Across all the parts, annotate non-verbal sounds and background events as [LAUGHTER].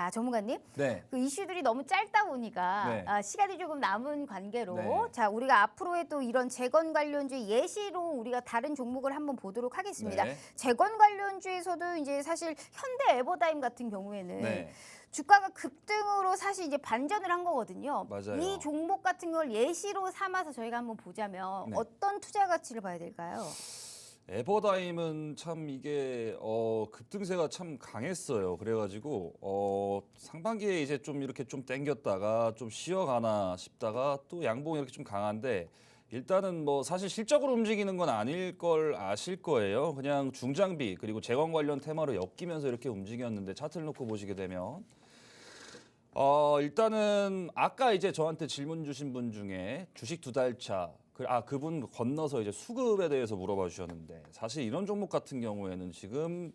자, 전문가님. 네. 그 이슈들이 너무 짧다 보니까 네. 아, 시간이 조금 남은 관계로 네. 자 우리가 앞으로의 또 이런 재건 관련주 예시로 우리가 다른 종목을 한번 보도록 하겠습니다. 네. 재건 관련주에서도 이제 사실 현대 에버다임 같은 경우에는 네. 주가가 급등으로 사실 이제 반전을 한 거거든요. 맞아요. 이 종목 같은 걸 예시로 삼아서 저희가 한번 보자면 네. 어떤 투자 가치를 봐야 될까요? 에버다임은 참 이게 어 급등세가 참 강했어요. 그래가지고 어 상반기에 이제 좀 이렇게 좀 땡겼다가 좀 쉬어가나 싶다가 또 양봉이 이렇게 좀 강한데 일단은 뭐 사실 실적으로 움직이는 건 아닐 걸 아실 거예요. 그냥 중장비 그리고 재건 관련 테마로 엮이면서 이렇게 움직였는데 차트를 놓고 보시게 되면 어 일단은 아까 이제 저한테 질문 주신 분 중에 주식 두 달차 그- 아 그분 건너서 이제 수급에 대해서 물어봐 주셨는데 사실 이런 종목 같은 경우에는 지금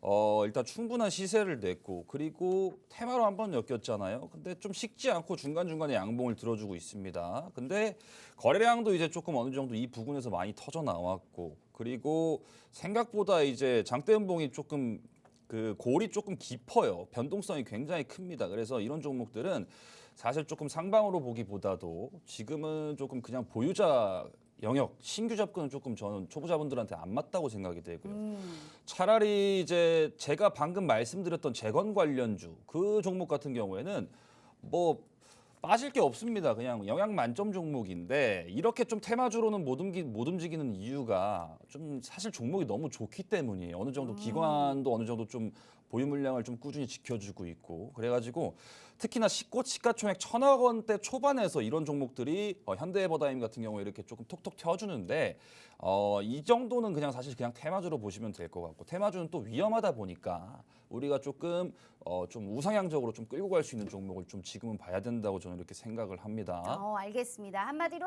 어 일단 충분한 시세를 냈고 그리고 테마로 한번 엮였잖아요. 근데 좀 식지 않고 중간 중간에 양봉을 들어주고 있습니다. 근데 거래량도 이제 조금 어느 정도 이 부분에서 많이 터져 나왔고 그리고 생각보다 이제 장대 연봉이 조금 그 골이 조금 깊어요. 변동성이 굉장히 큽니다. 그래서 이런 종목들은 사실 조금 상방으로 보기보다도 지금은 조금 그냥 보유자 영역 신규 접근은 조금 저는 초보자분들한테 안 맞다고 생각이 되고요. 음. 차라리 이제 제가 방금 말씀드렸던 재건 관련주 그 종목 같은 경우에는 뭐 빠질 게 없습니다. 그냥 영양 만점 종목인데 이렇게 좀 테마주로는 못, 움기, 못 움직이는 이유가 좀 사실 종목이 너무 좋기 때문이에요. 어느 정도 기관도 어느 정도 좀 보유 물량을 좀 꾸준히 지켜주고 있고 그래가지고 특히나 시고 시가총액 천억 원대 초반에서 이런 종목들이 어, 현대에버다임 같은 경우에 이렇게 조금 톡톡 튀어주는데 어, 이 정도는 그냥 사실 그냥 테마주로 보시면 될 것 같고 테마주는 또 위험하다 보니까 우리가 조금 어, 좀 우상향적으로 좀 끌고 갈 수 있는 종목을 좀 지금은 봐야 된다고 저는 이렇게 생각을 합니다. 어, 알겠습니다. 한마디로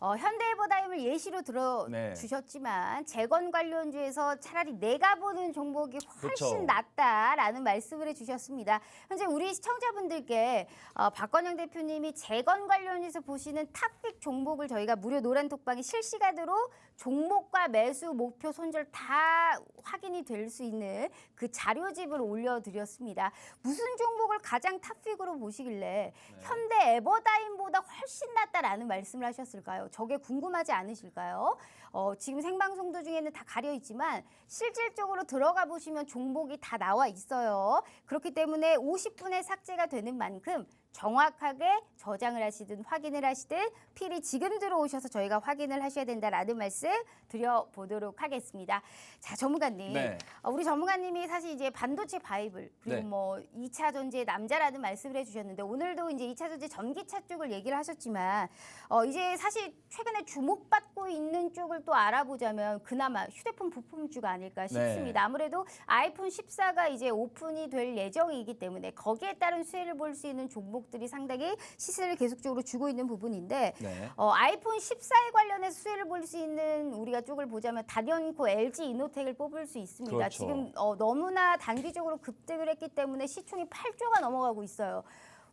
어, 현대에버다임을 예시로 들어 네. 주셨지만 재건 관련주에서 차라리 내가 보는 종목이 훨씬 그렇죠. 낫다라는 말씀을 해주셨습니다. 현재 우리 시청자분들 께 어, 박건영 대표님이 재건 관련해서 보시는 탑픽 종목을 저희가 무료 노란 톡방에 실시간으로 종목과 매수 목표 손절 다 확인이 될 수 있는 그 자료집을 올려드렸습니다. 무슨 종목을 가장 탑픽으로 보시길래 네. 현대 에버다임보다 훨씬 낫다라는 말씀을 하셨을까요? 저게 궁금하지 않으실까요? 어, 지금 생방송 도중에는 다 가려 있지만 실질적으로 들어가 보시면 종목이 다 나와 있어요. 그렇기 때문에 50분에 삭제가 되는 만큼 정확하게 저장을 하시든 확인을 하시든 필히 지금 들어오셔서 저희가 확인을 하셔야 된다라는 말씀 드려보도록 하겠습니다. 자, 전문가님. 네. 어, 우리 전문가님이 사실 이제 반도체 바이블 그리고 네. 뭐 2차 전지의 남자라는 말씀을 해주셨는데 오늘도 이제 2차 전지 전기차 쪽을 얘기를 하셨지만 어, 이제 사실 최근에 주목받고 있는 쪽을 또 알아보자면 그나마 휴대폰 부품주가 아닐까 네. 싶습니다. 아무래도 아이폰 14가 이제 오픈이 될 예정이기 때문에 거기에 따른 수혜를 볼 수 있는 종목 들이 상당히 시세를 계속적으로 주고 있는 부분인데 네. 어, 아이폰 14에 관련해서 수혜를 볼 수 있는 우리가 쪽을 보자면 단연코 LG 이노텍을 뽑을 수 있습니다. 그렇죠. 지금 어, 너무나 단기적으로 급등을 했기 때문에 시총이 8조가 넘어가고 있어요.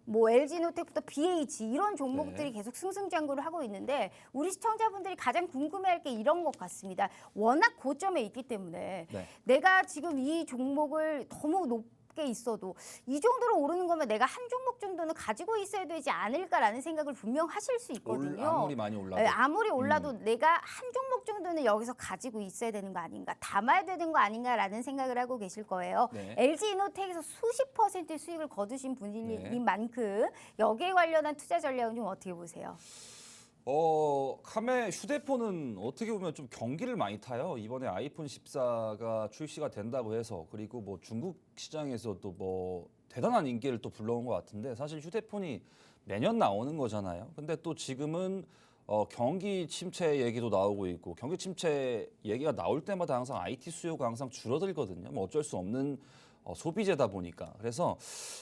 뭐 LG 이노텍부터 BH 이런 종목들이 네. 계속 승승장구를 하고 있는데 우리 시청자분들이 가장 궁금해할 게 이런 것 같습니다. 워낙 고점에 있기 때문에 네. 내가 지금 이 종목을 너무 높 게 있어도 이 정도로 오르는 거면 내가 한 종목 정도는 가지고 있어야 되지 않을까라는 생각을 분명 하실 수 올- 있거든요. 아무리 많이 올라도 음. 네, 아무리 올라도 내가 한 종목 정도는 여기서 가지고 있어야 되는 거 아닌가, 담아야 되는 거 아닌가라는 생각을 하고 계실 거예요. 네. LG 이노텍에서 수십 퍼센트 수익을 거두신 분인 네. 만큼 여기에 관련한 투자 전략은 좀 어떻게 보세요? 어, 카메 휴대폰은 어떻게 보면 좀 경기를 많이 타요. 이번에 아이폰 14가 출시가 된다고 해서 그리고 뭐 중국 시장에서도 뭐 대단한 인기를 또 불러온 것 같은데 사실 휴대폰이 매년 나오는 거잖아요. 근데 또 지금은 어, 경기 침체 얘기도 나오고 있고 경기 침체 얘기가 나올 때마다 항상 IT 수요가 항상 줄어들거든요. 뭐 어쩔 수 없는 어, 소비재다 보니까 그래서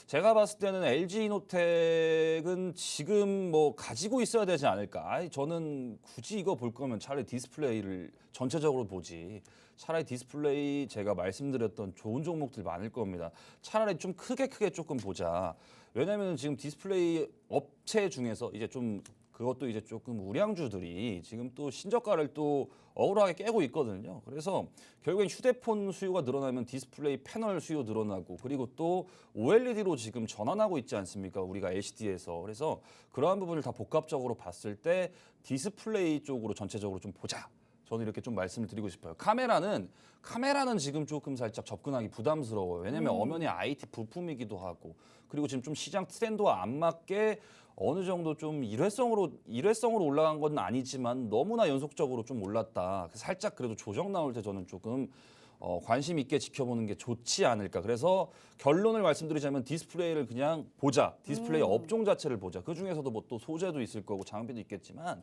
제가 봤을 때는 LG 이노텍은 지금 뭐 가지고 있어야 되지 않을까. 아니, 저는 굳이 이거 볼 거면 차라리 디스플레이를 전체적으로 보지. 차라리 디스플레이 제가 말씀드렸던 좋은 종목들 많을 겁니다. 차라리 좀 크게 크게 조금 보자. 왜냐하면 지금 디스플레이 업체 중에서 이제 좀 그것도 이제 조금 우량주들이 지금 또 신저가를 또 억울하게 깨고 있거든요. 그래서 결국엔 휴대폰 수요가 늘어나면 디스플레이 패널 수요 늘어나고 그리고 또 OLED로 지금 전환하고 있지 않습니까? 우리가 LCD에서. 그래서 그러한 부분을 다 복합적으로 봤을 때 디스플레이 쪽으로 전체적으로 좀 보자. 저는 이렇게 좀 말씀을 드리고 싶어요. 카메라는 카메라는 지금 조금 살짝 접근하기 부담스러워요. 왜냐면 엄연히 IT 부품이기도 하고 그리고 지금 좀 시장 트렌드와 안 맞게 어느 정도 좀 일회성으로 일회성으로 올라간 건 아니지만 너무나 연속적으로 좀 올랐다. 살짝 그래도 조정 나올 때 저는 조금 어, 관심 있게 지켜보는 게 좋지 않을까. 그래서 결론을 말씀드리자면 디스플레이를 그냥 보자. 디스플레이 업종 자체를 보자. 그 중에서도 뭐 또 소재도 있을 거고 장비도 있겠지만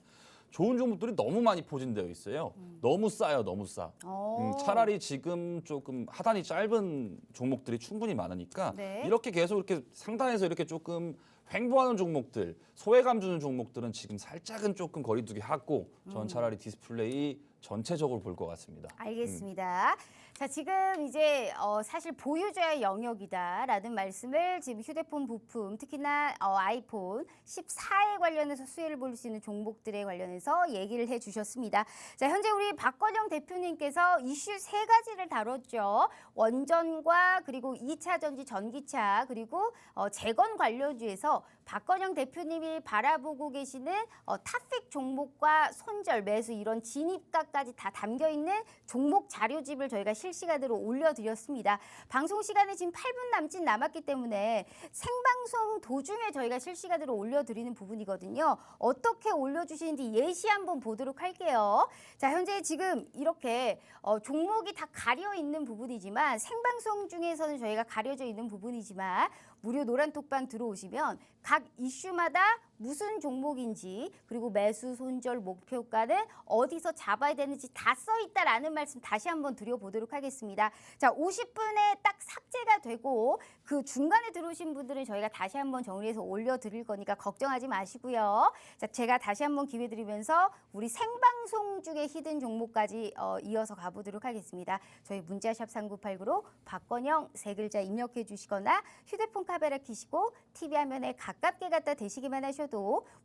좋은 종목들이 너무 많이 포진되어 있어요. 너무 싸요, 너무 싸. 어. 음, 차라리 지금 조금 하단이 짧은 종목들이 충분히 많으니까 네. 이렇게 계속 이렇게 상단에서 이렇게 조금 횡보하는 종목들, 소외감 주는 종목들은 지금 살짝은 조금 거리두기 하고 음. 전 차라리 디스플레이 전체적으로 볼 것 같습니다. 알겠습니다. 자, 지금 이제 어, 사실 보유자의 영역이다라는 말씀을 지금 휴대폰 부품, 특히나 어, 아이폰 14에 관련해서 수혜를 볼 수 있는 종목들에 관련해서 얘기를 해 주셨습니다. 자, 현재 우리 박건영 대표님께서 이슈 세 가지를 다뤘죠. 원전과 그리고 2차 전지 전기차 그리고 어, 재건 관련주에서 박건영 대표님이 바라보고 계시는 어, 탑픽 종목과 손절 매수 이런 진입가까지 다 담겨 있는 종목 자료집을 저희가 실시간으로 올려드렸습니다. 방송 시간에 지금 8분 남짓 남았기 때문에 생방송 도중에 저희가 실시간으로 올려드리는 부분이거든요. 어떻게 올려주시는지 예시 한번 보도록 할게요. 자, 현재 지금 이렇게 어, 종목이 다 가려 있는 부분이지만 생방송 중에서는 저희가 가려져 있는 부분이지만 무료 노란 톡방 들어오시면 각 이슈마다 무슨 종목인지 그리고 매수 손절 목표가는 어디서 잡아야 되는지 다 써 있다라는 말씀 다시 한번 드려보도록 하겠습니다. 자, 50분에 딱 삭제가 되고 그 중간에 들어오신 분들은 저희가 다시 한번 정리해서 올려드릴 거니까 걱정하지 마시고요. 자, 제가 다시 한번 기회 드리면서 우리 생방송 중에 히든 종목까지 어, 이어서 가보도록 하겠습니다. 저희 문자샵 3989로 박건영 세 글자 입력해 주시거나 휴대폰 카메라 켜시고 TV 화면에 가깝게 갖다 대시기만 하셔도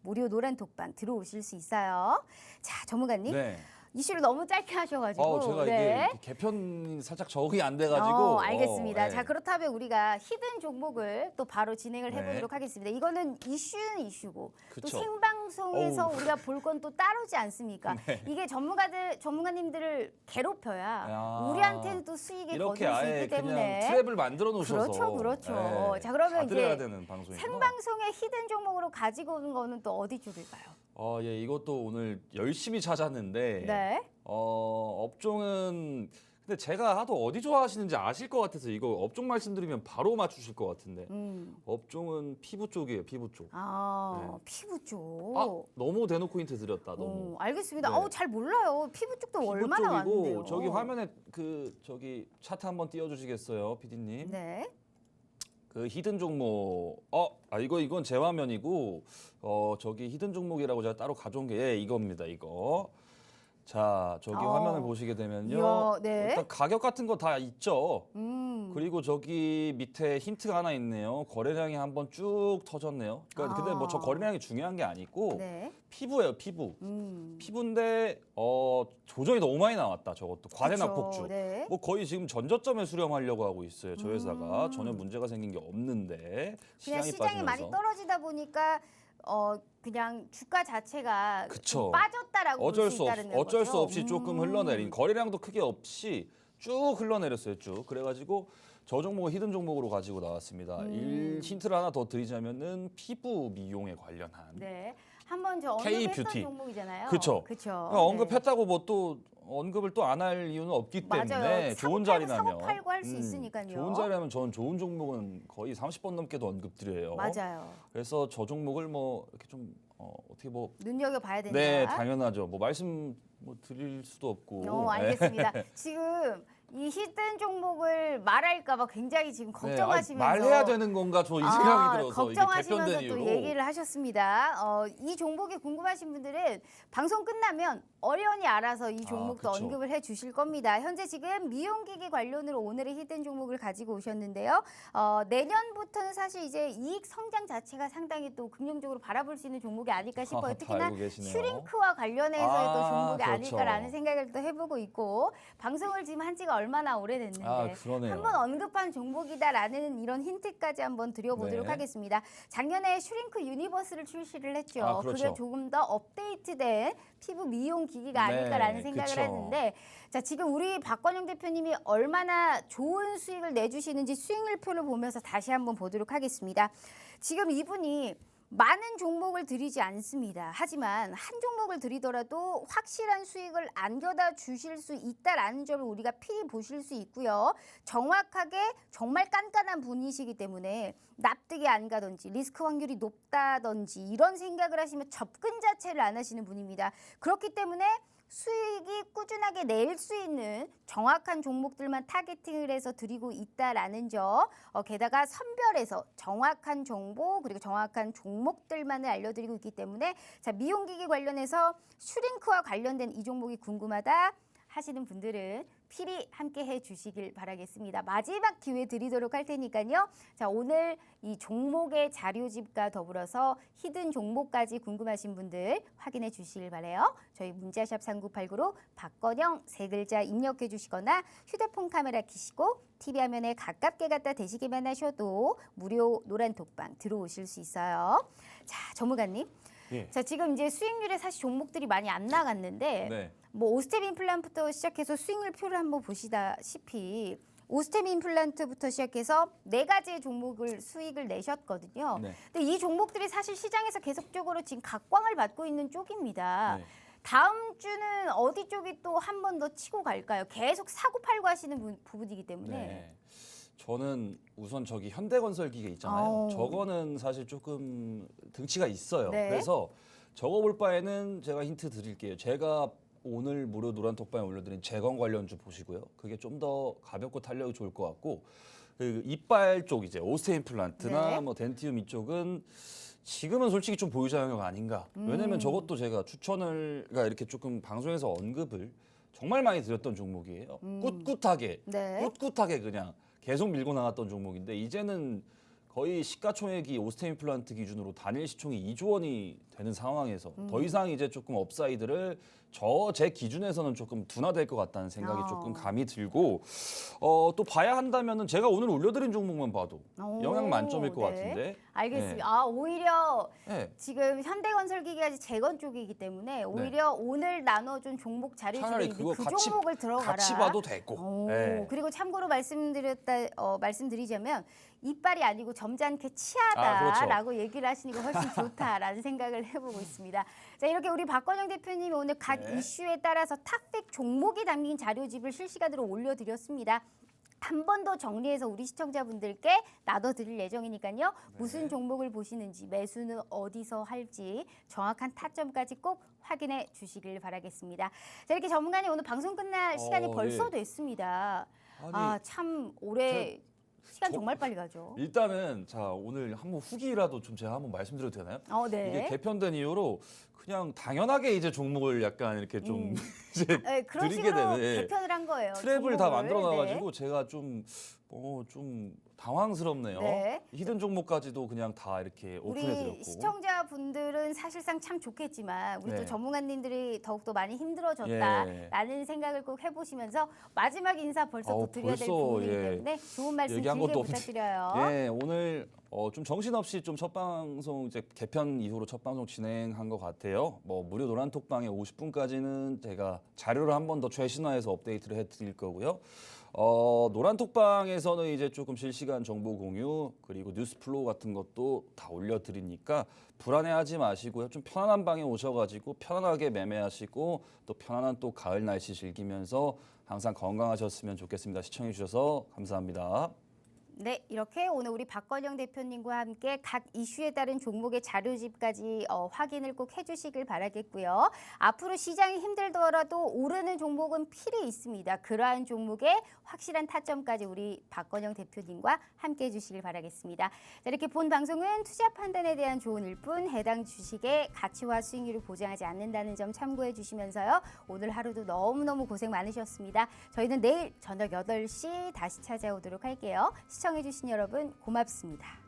무료 노란 독방 들어오실 수 있어요. 자, 전문가님. 네. 이슈를 너무 짧게 하셔가지고. 어, 제가 네. 이게 개편이 살짝 적응이 안 돼가지고. 어, 알겠습니다. 어, 네. 자, 그렇다면 우리가 히든 종목을 또 바로 진행을 네. 해보도록 하겠습니다. 이거는 이슈는 이슈고 또 그쵸. 생방 송에서 어우. 네. 우리가 볼 건 또 따로지 않습니까? [LAUGHS] 이게 전문가들 전문가님들을 괴롭혀야 야. 우리한테는 또 수익이 이렇게 거둘 수 아예 있기 그냥 때문에 트랩을 만들어 놓으셔서. 그렇죠, 그렇죠. 네. 자, 그러면 다 들어야 이제 되는 방송이구나. 생방송의 히든 종목으로 가지고 오는 거는 또 어디 쪽일까요? 어, 예, 이것도 오늘 열심히 찾았는데. 네. 어, 업종은 근데 제가 하도 어디 좋아하시는지 아실 것 같아서 이거 업종 말씀드리면 바로 맞추실 것 같은데. 음. 업종은 피부 쪽이에요, 피부 쪽. 아, 네. 피부 쪽. 아, 너무 대놓고 힌트 드렸다, 너무. 어, 알겠습니다. 네. 어우, 잘 몰라요. 피부 쪽도 피부 얼마나 많은데요. 저기 화면에 그 저기 차트 한번 띄워 주시겠어요, PD님? 네. 그 히든 종목. 어, 아 이거 이건 제 화면이고 어, 저기 히든 종목이라고 제가 따로 가져온 게 예, 이겁니다, 이거. 자, 저기 어. 화면을 보시게 되면요. 이야, 네. 일단 가격 같은 거 다 있죠. 음. 그리고 저기 밑에 힌트가 하나 있네요. 거래량이 한번 쭉 터졌네요. 그러니까 근데 뭐저 아. 거래량이 중요한 게 아니고 네. 피부예요, 피부. 음. 피부인데 어 조정이 너무 많이 나왔다. 저것도 과대납 그쵸, 폭주. 네. 뭐 거의 지금 전저점에 수렴하려고 하고 있어요. 저 회사가 음. 전혀 문제가 생긴 게 없는데 그냥 시장이, 시장이 빠지면서 많이 떨어지다 보니까 어 그냥 주가 자체가 그쵸. 좀 빠졌다라고 볼 어쩔 수수 없, 있다는 어쩔 거죠. 수 없이 조금 음. 흘러내린 거래량도 크게 없이 쭉 흘러내렸어요. 쭉 그래가지고 저 종목은 히든 종목으로 가지고 나왔습니다. 음. 일 힌트를 하나 더 드리자면은 피부 미용에 관련한 네. 한번 저 K 언급했던 뷰티. 종목이잖아요. 그쵸. 그렇죠. 그러니까 언급했다고 뭐 또 언급을 또 안 할 이유는 없기 때문에 맞아요. 사고 좋은 팔고 자리라면 사고 팔고 할 수 있으니까요. 좋은 자리라면 저는 좋은 종목은 거의 30번 넘게도 언급드려요. 맞아요. 그래서 저 종목을 뭐 이렇게 좀 어, 어떻게 뭐 눈여겨 봐야 된다. 네, 당연하죠. 뭐 말씀 뭐 드릴 수도 없고. 어, 네. 알겠습니다. [LAUGHS] 지금 이 히든 종목을 말할까봐 굉장히 지금 네, 걱정하시면서 아니, 말해야 되는 건가 저이 생각이 아, 들어서 걱정하시면서 또 이후로 얘기를 하셨습니다. 어, 이 종목이 궁금하신 분들은 방송 끝나면 어련히 알아서 이 종목도 아. 언급을 해 주실 겁니다. 현재 지금 미용기기 관련으로 오늘의 히든 종목을 가지고 오셨는데요. 어, 내년부터는 사실 이제 이익 성장 자체가 상당히 또 긍정적으로 바라볼 수 있는 종목이 아닐까 [LAUGHS] 싶어요. 다 특히나. 슈링크와 관련해서의 또 아, 종목이 그렇죠. 아닐까라는 생각을 또 해보고 있고 방송을 지금 한 지가 얼마 나 오래됐는데 아. 한번 언급한 종목이다라는 이런 힌트까지 한번 드려보도록 네. 하겠습니다. 작년에 슈링크 유니버스를 출시를 했죠. 아, 그렇죠. 그게 조금 더 업데이트된 피부 미용 기기가 네, 아닐까라는 생각을 그쵸. 했는데 자 지금 우리 박건영 대표님이 얼마나 좋은 수익을 내주시는지 수익률표를 보면서 다시 한번 보도록 하겠습니다. 지금 이분이 많은 종목을 드리지 않습니다. 하지만 한 종목을 드리더라도 확실한 수익을 안겨다 주실 수 있다라는 점을 우리가 필히 보실 수 있고요. 정확하게 정말 깐깐한 분이시기 때문에 납득이 안 가든지 리스크 확률이 높다든지 이런 생각을 하시면 접근 자체를 안 하시는 분입니다. 그렇기 때문에 수익이 꾸준하게 낼 수 있는 정확한 종목들만 타겟팅을 해서 드리고 있다라는 점. 어, 게다가 선별해서 정확한 정보 그리고 정확한 종목들만을 알려드리고 있기 때문에 자 미용기기 관련해서 슈링크와 관련된 이 종목이 궁금하다 하시는 분들은 필히 함께 해 주시길 바라겠습니다. 마지막 기회 드리도록 할 테니까요. 자, 오늘 이 종목의 자료집과 더불어서 히든 종목까지 궁금하신 분들 확인해 주시길 바래요. 저희 문자샵 3989로 박건영 세 글자 입력해 주시거나 휴대폰 카메라 켜시고 TV 화면에 가깝게 갖다 대시기만 하셔도 무료 노란 독방 들어오실 수 있어요. 자, 전무관님. 예. 자, 지금 이제 수익률에 사실 종목들이 많이 안 나갔는데 네. 뭐 오스템 임플란트부터 시작해서 수익률 표를 한번 보시다시피 오스템 임플란트부터 시작해서 네 가지의 종목을 수익을 내셨거든요. 네. 근데 이 종목들이 사실 시장에서 계속적으로 지금 각광을 받고 있는 쪽입니다. 네. 다음 주는 어디 쪽이 또 한 번 더 치고 갈까요? 계속 사고 팔고 하시는 부- 부분이기 때문에. 네. 저는 우선 저기 현대건설 기계 있잖아요. 아우. 저거는 사실 조금 등치가 있어요. 네. 그래서 저거 볼 바에는 제가 힌트 드릴게요. 제가 오늘 무료 노란 톡방에 올려드린 재건 관련주 보시고요. 그게 좀 더 가볍고 탄력이 좋을 것 같고 그 이빨 쪽 이제 오스테 임플란트나 네. 뭐 덴티움 이쪽은 지금은 솔직히 좀 보유자 영역 아닌가. 음. 왜냐면 저것도 제가 추천을 그러니까 이렇게 조금 방송에서 언급을 정말 많이 드렸던 종목이에요. 음. 꿋꿋하게 네. 꿋꿋하게 그냥 계속 밀고 나갔던 종목인데 이제는 거의 시가총액이 오스테인 플란트 기준으로 단일 시총이 2조 원이 되는 상황에서 음. 더 이상 이제 조금 업사이드를 저 제 기준에서는 조금 둔화될 것 같다는 생각이 어. 조금 감이 들고 어, 또 봐야 한다면은 제가 오늘 올려드린 종목만 봐도 오, 영향 만점일 것 네. 같은데 알겠습니다. 네. 아 오히려 네. 지금 현대건설기기가 재건 쪽이기 때문에 오히려 오늘 나눠준 종목 차라리 있는 그거 그 같이 종목을 들어가라. 같이 봐도 되고 오, 네. 그리고 참고로 말씀드렸다 어, 말씀드리자면 이빨이 아니고 점잖게 아, 그렇죠. 치아다라고 얘기를 하시니까 훨씬 좋다라는 [LAUGHS] 생각을 해보고 있습니다. 자 이렇게 우리 박건영 대표님이 오늘 각 네. 이슈에 따라서 탑픽 종목이 담긴 자료집을 실시간으로 올려드렸습니다. 한 번 더 정리해서 우리 시청자분들께 놔둬드릴 예정이니까요. 무슨 네. 종목을 보시는지 매수는 어디서 할지 정확한 타점까지 꼭 확인해 주시길 바라겠습니다. 자 이렇게 전문가님 오늘 방송 끝날 시간이 어, 벌써 네. 됐습니다. 아니, 아참 올해 시간 저- 정말 빨리 가죠. 일단은 자 오늘 한번 후기라도 좀 제가 한번 말씀드려도 되나요? 어 네. 이게 개편된 이후로 그냥 당연하게 이제 종목을 약간 이렇게 좀 [LAUGHS] 이제 네, 그런 드리게 식으로 되는, 예. 개편을 한 거예요. 트랩을 다 종목을. 만들어 네. 놔가지고 제가 좀 어, 좀 당황스럽네요. 네. 히든 종목까지도 그냥 다 이렇게 우리 오픈해드렸고. 시청자분들은 사실상 참 좋겠지만 우리 또 네. 전문가님들이 더욱더 많이 힘들어졌다라는 생각을 꼭 해보시면서 마지막 인사 벌써 어우, 또 드려야 될 벌써, 부분이기 예. 때문에 좋은 말씀 얘기한 길게 것도 없는데. 부탁드려요. [LAUGHS] 예, 오늘 어, 좀 정신없이 좀 첫 방송 이제 개편 이후로 첫 방송 진행한 것 같아요. 뭐 무료 노란 톡방에 50분까지는 제가 자료를 한 번 더 최신화해서 업데이트를 해드릴 거고요. 어, 노란 톡방에서는 이제 조금 실시간 정보 공유 그리고 뉴스 플로우 같은 것도 다 올려드리니까 불안해하지 마시고요. 좀 편안한 방에 오셔가지고 편안하게 매매하시고 또 편안한 또 가을 날씨 즐기면서 항상 건강하셨으면 좋겠습니다. 시청해 주셔서 감사합니다. 네, 이렇게 오늘 우리 박건영 대표님과 함께 각 이슈에 따른 종목의 자료집까지 어, 확인을 꼭 해주시길 바라겠고요. 앞으로 시장이 힘들더라도 오르는 종목은 필히 있습니다. 그러한 종목의 확실한 타점까지 우리 박건영 대표님과 함께 해주시길 바라겠습니다. 자, 이렇게 본 방송은 투자 판단에 대한 조언일 뿐 해당 주식의 가치와 수익률을 보장하지 않는다는 점 참고해 주시면서요. 오늘 하루도 너무너무 고생 많으셨습니다. 저희는 내일 저녁 8시 다시 찾아오도록 할게요. 시청해주신 여러분 고맙습니다.